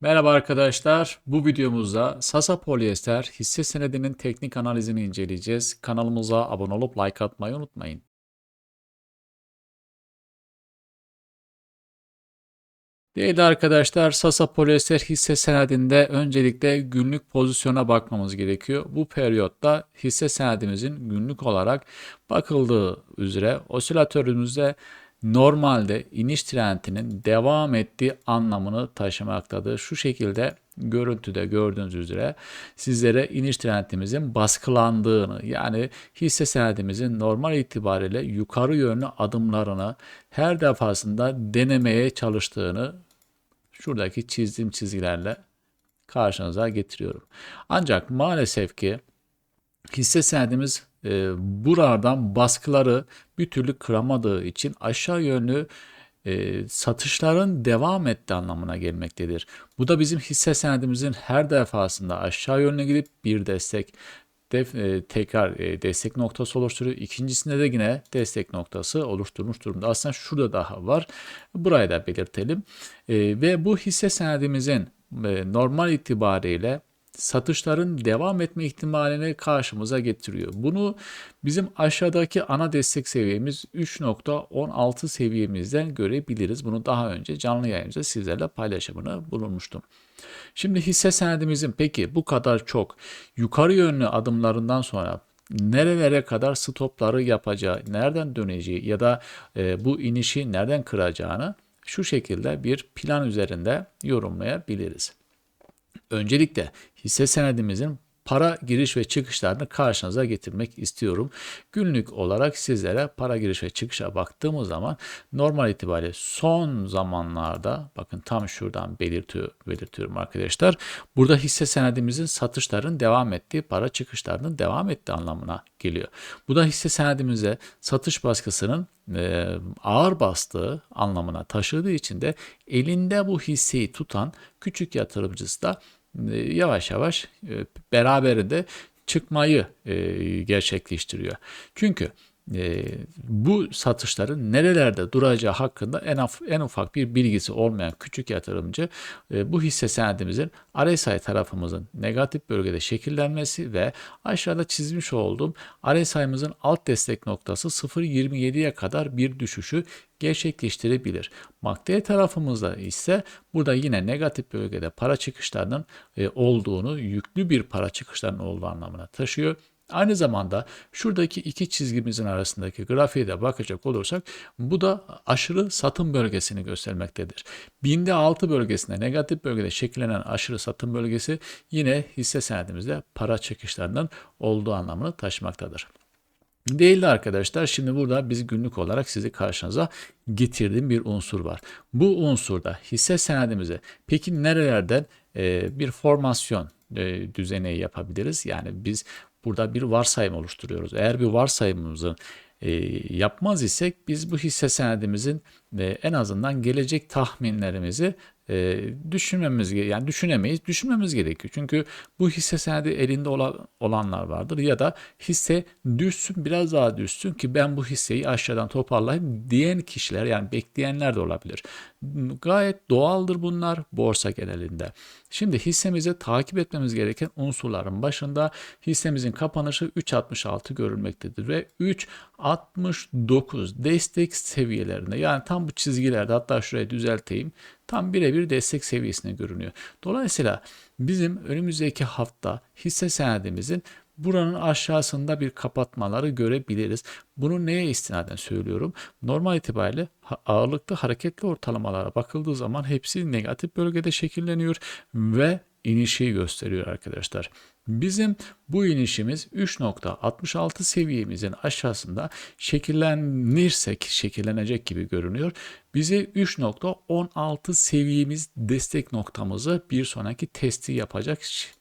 Merhaba arkadaşlar. Bu videomuzda Sasa Polyester hisse senedinin teknik analizini inceleyeceğiz. Kanalımıza abone olup like atmayı unutmayın. Değerli arkadaşlar, Sasa Polyester hisse senedinde öncelikle günlük pozisyona bakmamız gerekiyor. Bu periyotta hisse senedimizin günlük olarak bakıldığı üzere osilatörümüzde normalde iniş trendinin devam ettiği anlamını taşımaktadır. Şu şekilde görüntüde gördüğünüz üzere sizlere iniş trendimizin baskılandığını yani hisse senedimizin normal itibariyle yukarı yönlü adımlarını her defasında denemeye çalıştığını şuradaki çizdiğim çizgilerle karşınıza getiriyorum. Ancak maalesef ki hisse senedimiz e, buradan baskıları bir türlü kıramadığı için aşağı yönlü e, satışların devam etti anlamına gelmektedir. Bu da bizim hisse senedimizin her defasında aşağı yönüne gidip bir destek def, e, tekrar e, destek noktası oluşturuyor. İkincisinde de yine destek noktası oluşturmuş durumda. Aslında şurada daha var. Burayı da belirtelim. E, ve bu hisse senedimizin e, normal itibariyle satışların devam etme ihtimalini karşımıza getiriyor. Bunu bizim aşağıdaki ana destek seviyemiz 3.16 seviyemizden görebiliriz. Bunu daha önce canlı yayınca sizlerle paylaşımını bulunmuştum. Şimdi hisse senedimizin peki bu kadar çok yukarı yönlü adımlarından sonra nerelere kadar stopları yapacağı, nereden döneceği ya da e, bu inişi nereden kıracağını şu şekilde bir plan üzerinde yorumlayabiliriz. Öncelikle hisse senedimizin para giriş ve çıkışlarını karşınıza getirmek istiyorum. Günlük olarak sizlere para giriş ve çıkışa baktığımız zaman normal itibariyle son zamanlarda bakın tam şuradan belirtiyor, belirtiyorum arkadaşlar. Burada hisse senedimizin satışların devam ettiği, para çıkışlarının devam ettiği anlamına geliyor. Bu da hisse senedimize satış baskısının e, ağır bastığı anlamına taşıdığı için de elinde bu hisseyi tutan küçük yatırımcısı da yavaş yavaş e, beraberinde çıkmayı e, gerçekleştiriyor. Çünkü bu satışların nerelerde duracağı hakkında en, af, en ufak bir bilgisi olmayan küçük yatırımcı bu hisse senedimizin RSI tarafımızın negatif bölgede şekillenmesi ve aşağıda çizmiş olduğum RSI'mızın alt destek noktası 0.27'ye kadar bir düşüşü gerçekleştirebilir. MACD tarafımızda ise burada yine negatif bölgede para çıkışlarının e, olduğunu, yüklü bir para çıkışlarının olduğu anlamına taşıyor. Aynı zamanda şuradaki iki çizgimizin arasındaki grafiğe de bakacak olursak bu da aşırı satım bölgesini göstermektedir. Binde 6 bölgesinde negatif bölgede şekillenen aşırı satım bölgesi yine hisse senedimizde para çıkışlarının olduğu anlamını taşımaktadır. Değerli arkadaşlar şimdi burada biz günlük olarak sizi karşınıza getirdiğim bir unsur var. Bu unsurda hisse senedimize peki nerelerden bir formasyon e, yapabiliriz? Yani biz burada bir varsayım oluşturuyoruz. Eğer bir varsayımımızı e, yapmaz isek biz bu hisse senedimizin e, en azından gelecek tahminlerimizi e, düşünmemiz yani düşünemeyiz, düşünmemiz gerekiyor. Çünkü bu hisse senedi elinde olan, olanlar vardır ya da hisse düşsün biraz daha düşsün ki ben bu hisseyi aşağıdan toparlayayım diyen kişiler yani bekleyenler de olabilir. Gayet doğaldır bunlar borsa genelinde. Şimdi hissemizi takip etmemiz gereken unsurların başında hissemizin kapanışı 3.66 görülmektedir ve 3.69 destek seviyelerinde yani tam bu çizgilerde hatta şurayı düzelteyim tam birebir destek seviyesine görünüyor. Dolayısıyla bizim önümüzdeki hafta hisse senedimizin buranın aşağısında bir kapatmaları görebiliriz. Bunu neye istinaden söylüyorum? Normal itibariyle ağırlıklı hareketli ortalamalara bakıldığı zaman hepsi negatif bölgede şekilleniyor ve inişi gösteriyor arkadaşlar. Bizim bu inişimiz 3.66 seviyemizin aşağısında şekillenirsek şekillenecek gibi görünüyor. Bize 3.16 seviyemiz destek noktamızı bir sonraki testi yapacak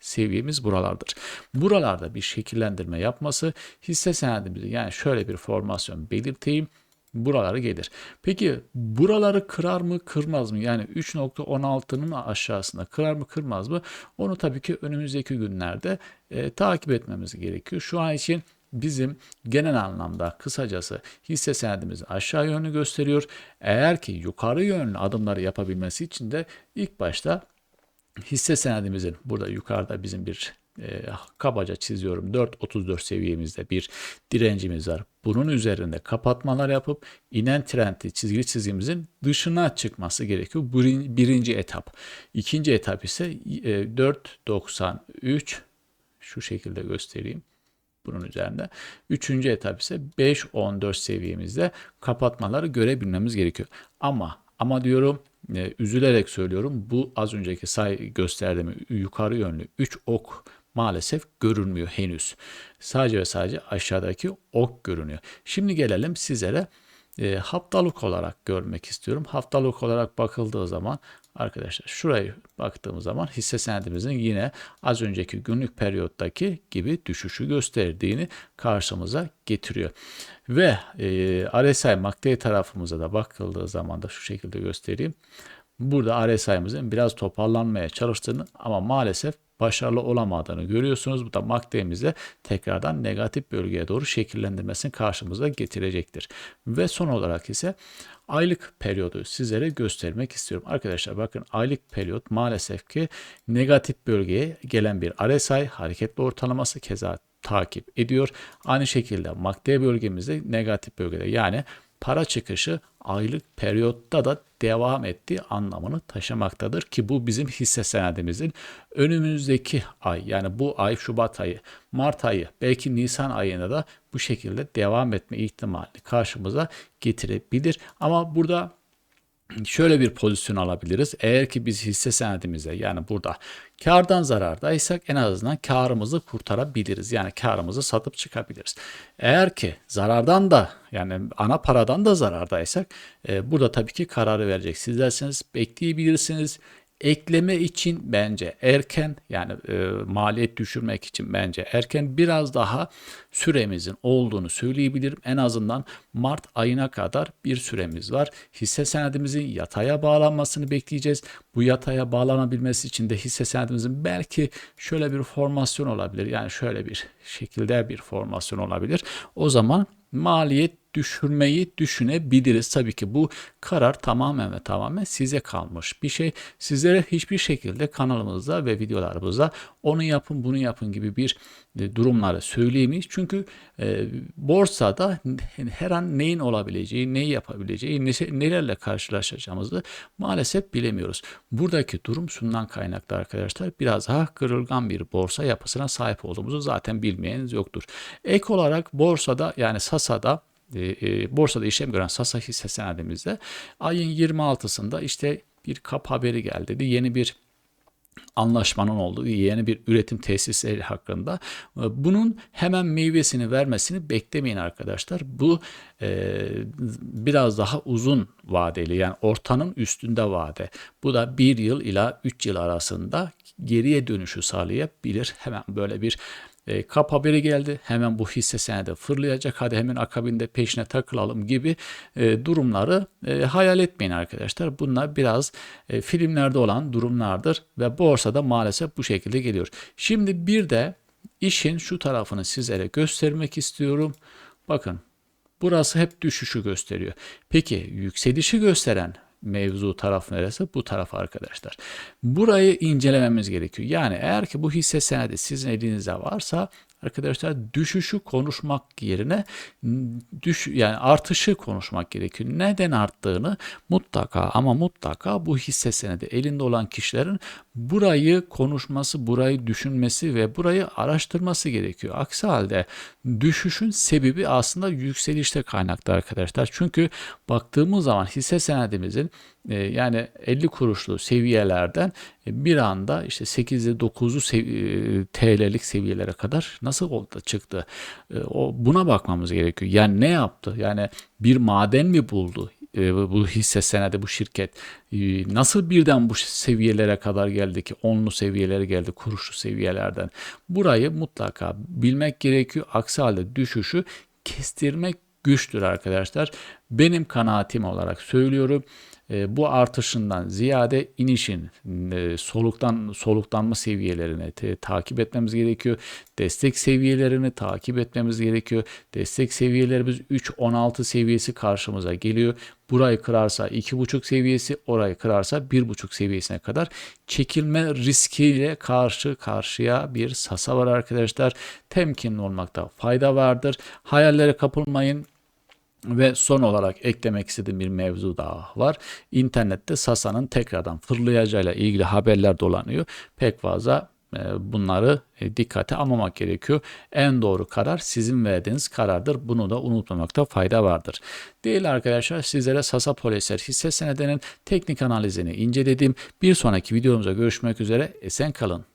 seviyemiz buralardır. Buralarda bir şekillendirme yapması hisse senedimizi yani şöyle bir formasyon belirteyim buraları gelir. Peki buraları kırar mı kırmaz mı? Yani 3.16'nın aşağısında kırar mı kırmaz mı? Onu tabii ki önümüzdeki günlerde e, takip etmemiz gerekiyor. Şu an için bizim genel anlamda kısacası hisse senedimizi aşağı yönlü gösteriyor. Eğer ki yukarı yönlü adımları yapabilmesi için de ilk başta hisse senedimizin burada yukarıda bizim bir e, kabaca çiziyorum 4.34 seviyemizde bir direncimiz var. Bunun üzerinde kapatmalar yapıp inen trendi çizgili çizgimizin dışına çıkması gerekiyor. Bu birinci etap. İkinci etap ise e, 4.93 şu şekilde göstereyim bunun üzerinde. Üçüncü etap ise 5.14 seviyemizde kapatmaları görebilmemiz gerekiyor. Ama ama diyorum e, üzülerek söylüyorum bu az önceki say gösterdiğim yukarı yönlü 3 ok maalesef görünmüyor henüz. Sadece ve sadece aşağıdaki ok görünüyor. Şimdi gelelim sizlere e, haftalık olarak görmek istiyorum. Haftalık olarak bakıldığı zaman arkadaşlar şurayı baktığımız zaman hisse senedimizin yine az önceki günlük periyottaki gibi düşüşü gösterdiğini karşımıza getiriyor. Ve e, RSI MACD tarafımıza da bakıldığı zaman da şu şekilde göstereyim. Burada RSI'mizin biraz toparlanmaya çalıştığını ama maalesef başarılı olamadığını görüyorsunuz. Bu da MACD'mizde tekrardan negatif bölgeye doğru şekillendirmesini karşımıza getirecektir. Ve son olarak ise aylık periyodu sizlere göstermek istiyorum. Arkadaşlar bakın aylık periyot maalesef ki negatif bölgeye gelen bir RSI hareketli ortalaması keza takip ediyor. Aynı şekilde MACD bölgemizde negatif bölgede yani para çıkışı aylık periyotta da devam ettiği anlamını taşımaktadır ki bu bizim hisse senedimizin önümüzdeki ay yani bu ay Şubat ayı, Mart ayı, belki Nisan ayında da bu şekilde devam etme ihtimalini karşımıza getirebilir. Ama burada şöyle bir pozisyon alabiliriz. Eğer ki biz hisse senedimize yani burada kardan zarardaysak en azından karımızı kurtarabiliriz. Yani karımızı satıp çıkabiliriz. Eğer ki zarardan da yani ana paradan da zarardaysak e, burada tabii ki kararı verecek. Siz derseniz bekleyebilirsiniz ekleme için bence erken yani e, maliyet düşürmek için bence erken biraz daha süremizin olduğunu söyleyebilirim. En azından Mart ayına kadar bir süremiz var. Hisse senedimizin yataya bağlanmasını bekleyeceğiz. Bu yataya bağlanabilmesi için de hisse senedimizin belki şöyle bir formasyon olabilir. Yani şöyle bir şekilde bir formasyon olabilir. O zaman maliyet düşürmeyi düşünebiliriz. Tabii ki bu karar tamamen ve tamamen size kalmış bir şey. Sizlere hiçbir şekilde kanalımızda ve videolarımızda onu yapın bunu yapın gibi bir e, durumları söyleyemeyiz. Çünkü e, borsada her an neyin olabileceği, neyi yapabileceği, nelerle karşılaşacağımızı maalesef bilemiyoruz. Buradaki durum şundan kaynaklı arkadaşlar. Biraz daha kırılgan bir borsa yapısına sahip olduğumuzu zaten bilmeyeniz yoktur. Ek olarak borsada yani SASA'da e, e, borsada işlem gören Sasa hisse senedimizde ayın 26'sında işte bir kap haberi geldi dedi. Yeni bir anlaşmanın olduğu yeni bir üretim tesisleri hakkında. Bunun hemen meyvesini vermesini beklemeyin arkadaşlar. Bu e, biraz daha uzun vadeli yani ortanın üstünde vade. Bu da bir yıl ila üç yıl arasında geriye dönüşü sağlayabilir. Hemen böyle bir e, kap haberi geldi. Hemen bu hisse senedi fırlayacak. Hadi hemen akabinde peşine takılalım gibi e, durumları e, hayal etmeyin arkadaşlar. Bunlar biraz e, filmlerde olan durumlardır ve borsada maalesef bu şekilde geliyor. Şimdi bir de işin şu tarafını sizlere göstermek istiyorum. Bakın burası hep düşüşü gösteriyor. Peki yükselişi gösteren mevzu taraf neresi? Bu taraf arkadaşlar. Burayı incelememiz gerekiyor. Yani eğer ki bu hisse senedi sizin elinizde varsa arkadaşlar düşüşü konuşmak yerine düş yani artışı konuşmak gerekiyor. Neden arttığını mutlaka ama mutlaka bu hisse senedi elinde olan kişilerin burayı konuşması, burayı düşünmesi ve burayı araştırması gerekiyor. Aksi halde düşüşün sebebi aslında yükselişte kaynaklı arkadaşlar. Çünkü baktığımız zaman hisse senedimizin yani 50 kuruşlu seviyelerden e, bir anda işte 8'i 9'u sev- e, TL'lik seviyelere kadar nasıl oldu çıktı? O buna bakmamız gerekiyor. Yani ne yaptı? Yani bir maden mi buldu? bu hisse senedi bu şirket nasıl birden bu seviyelere kadar geldi ki onlu seviyelere geldi kuruşlu seviyelerden burayı mutlaka bilmek gerekiyor aksi halde düşüşü kestirmek güçtür arkadaşlar benim kanaatim olarak söylüyorum e, bu artışından ziyade inişin e, soluktan soluklanma seviyelerini te- takip etmemiz gerekiyor. Destek seviyelerini takip etmemiz gerekiyor. Destek seviyelerimiz 3.16 seviyesi karşımıza geliyor. Burayı kırarsa 2.5 seviyesi, orayı kırarsa 1.5 seviyesine kadar çekilme riskiyle karşı karşıya bir sasa var arkadaşlar. Temkinli olmakta fayda vardır. Hayallere kapılmayın. Ve son olarak eklemek istediğim bir mevzu daha var. İnternette Sasa'nın tekrardan fırlayacağıyla ilgili haberler dolanıyor. Pek fazla e, bunları e, dikkate almamak gerekiyor. En doğru karar sizin verdiğiniz karardır. Bunu da unutmamakta fayda vardır. Değerli arkadaşlar sizlere Sasa Polyester hisse senedinin teknik analizini inceledim. Bir sonraki videomuzda görüşmek üzere. Esen kalın.